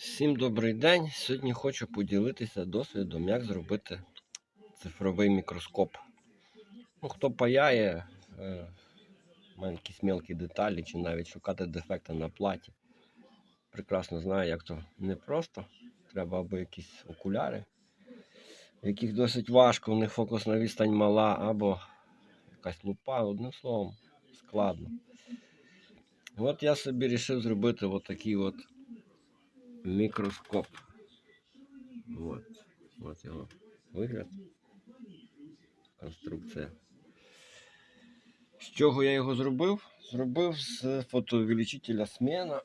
Всім добрий день. Сьогодні хочу поділитися досвідом, як зробити цифровий мікроскоп. Ну, хто паяє, е, якісь мелкі деталі чи навіть шукати дефекти на платі. Прекрасно знає, як то непросто. Треба або якісь окуляри, яких досить важко, у них фокусна відстань мала, або якась лупа, одним словом, складно. От я собі вирішив зробити от такий от мікроскоп. Вот. Вот його вигляд. Конструкція. З чого я його зробив? Зробив з фотоувеличителя Смена.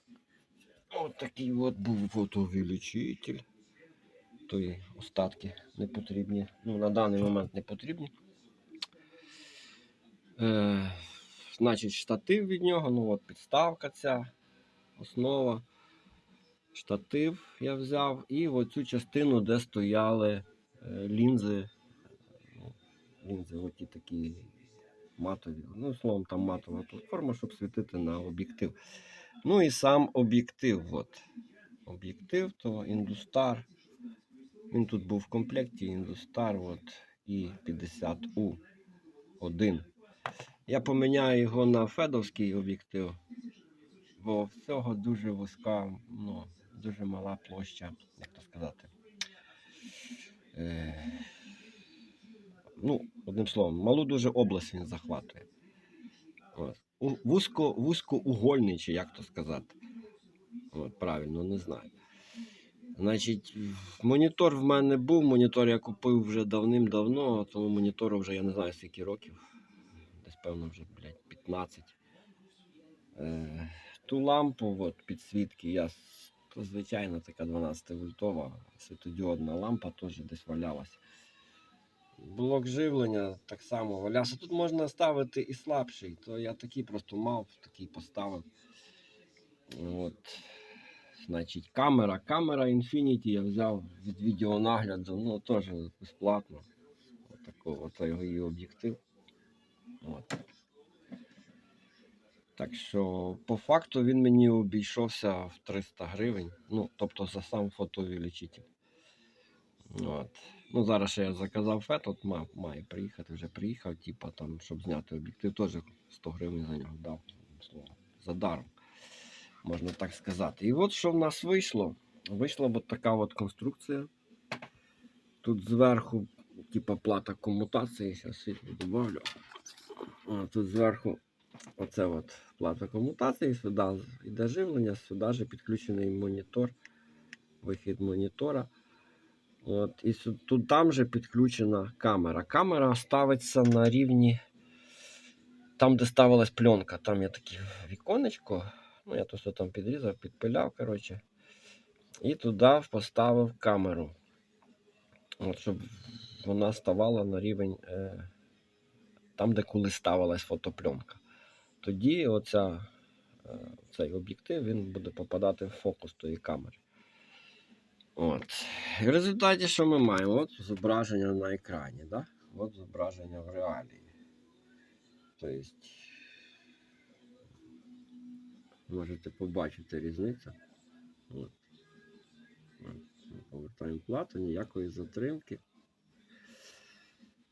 От такий от був фотоувеличитель. Тої остатки не потрібні. Ну, на даний момент не потрібні. Е, значить, штатив від нього, ну от підставка ця, основа штатив я взяв і оцю частину, де стояли е, лінзи. Ну, лінзи оті такі матові. Ну, словом, там матова платформа, щоб світити на об'єктив. Ну і сам об'єктив. От. Об'єктив то індустар. Він тут був в комплекті індустар от, і 50U 1. Я поміняю його на федовський об'єктив, бо в цього дуже вузька, ну, дуже мала площа, як то сказати. Е, ну, одним словом, малу дуже область він захватує. От. Вузько, вузькоугольний, чи як то сказати. От, правильно, не знаю. Значить, монітор в мене був, монітор я купив вже давним-давно, тому монітору вже я не знаю скільки років. Десь певно вже, блядь, 15. Е, ту лампу от, підсвітки я то звичайна така 12 вольтова світодіодна лампа теж десь валялась. Блок живлення так само валявся. Тут можна ставити і слабший, то я такий просто мав, такий поставив. От. Значить, камера. Камера Infinity я взяв від відеонагляду, ну теж безплатно. Отако, оце його її об'єктив. Так що, по факту він мені обійшовся в 300 гривень. Ну, тобто за сам фотоувеличитель. От. Ну, зараз я заказав фет, от має приїхати, вже приїхав, типа там, щоб зняти об'єктив, теж 100 гривень за нього дав. За даром, можна так сказати. І от що в нас вийшло. Вийшла от така от конструкція. Тут зверху, типа плата комутації, зараз світло добавлю. Тут зверху оце от плата комутації, сюди йде живлення, сюди же підключений монітор, вихід монітора. От, і тут там же підключена камера. Камера ставиться на рівні там, де ставилась пленка. Там є таке віконечко. Ну, я то там підрізав, підпиляв, коротше. І туди поставив камеру. От, щоб вона ставала на рівень е, там, де коли ставилась фотопленка. Тоді оця, е, цей об'єктив він буде попадати в фокус тої камери. От. В результаті, що ми маємо? От зображення на екрані, да? От зображення в реалії. Тобто, можете побачити різницю. От. От. Повертаємо плату, ніякої затримки.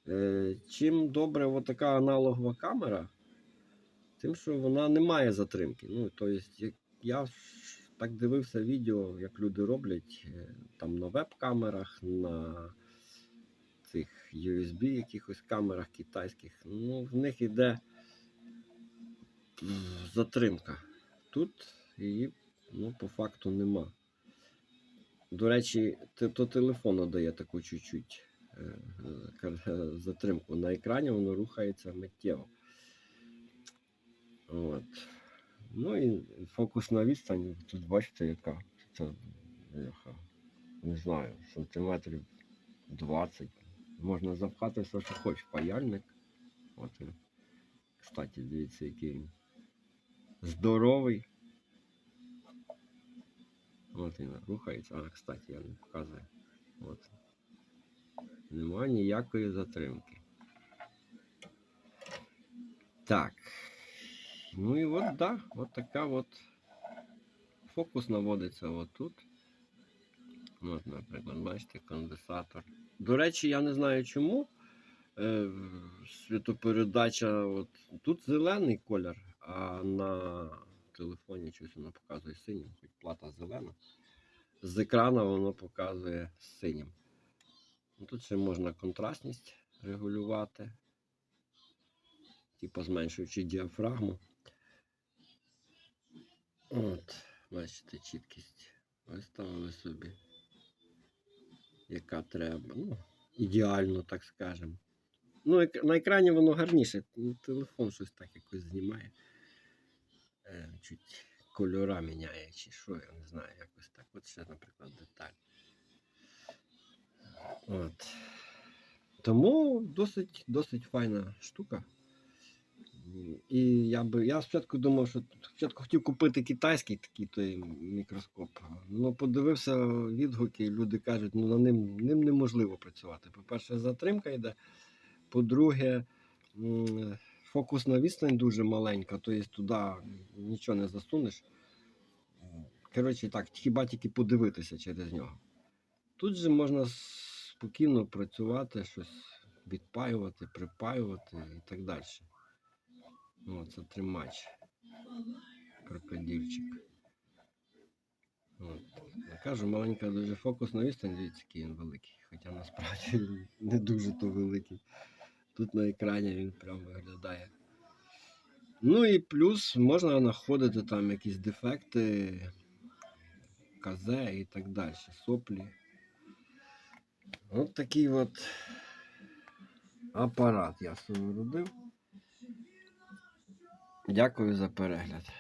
Е, чим добре така аналогова камера, тим, що вона не має затримки. Ну, тобто, я так дивився відео, як люди роблять е, там на веб-камерах, на цих USB якихось камерах китайських. Ну, в них іде затримка. Тут її ну, по факту нема. До речі, то телефон дає таку чуть-чуть е, е, затримку. На екрані воно рухається миттєво. От. Ну і фокусна відстань, тут бачите, яка. Це, бляха, не знаю, сантиметрів 20. Можна запхати все, що хочеш. Паяльник. От він. Кстати, дивіться, який він. Здоровий. От він рухається. А, кстати, я не показую. От. Нема ніякої затримки. Так. Ну і от, да, от така от фокус наводиться отут. От, наприклад, бачите, конденсатор. До речі, я не знаю чому. Е, світопередача, от, тут зелений колір, а на телефоні щось воно показує синім, хоч плата зелена. З екрана воно показує синім. Ну, Тут ще можна контрастність регулювати, типу зменшуючи діафрагму. От, бачите, чіткість виставили собі, яка треба. Ну, ідеально, так скажемо. Ну, на екрані воно гарніше. Ну, телефон щось так якось знімає. Е, чуть кольора міняє, чи що, я не знаю, якось так. От ще, наприклад, деталь. От. Тому досить, досить файна штука. І я би. Я спочатку думав, що спочатку хотів купити китайський такий той мікроскоп. Ну, подивився відгуки, люди кажуть, ну на ним, ним неможливо працювати. По-перше, затримка йде. По-друге, фокусна відстань дуже маленька, тобто туди нічого не засунеш. Коротше, так, хіба тільки подивитися через нього. Тут же можна спокійно працювати, щось відпаювати, припаювати і так далі. О, це тримач. Крокодильчик. От. Я кажу, маленька дуже фокусна відстань, дивіться, який він великий. Хоча насправді не дуже то великий. Тут на екрані він прям виглядає. Ну і плюс можна знаходити там якісь дефекти, КЗ і так далі, соплі. От такий от апарат я собі робив. Дякую за перегляд.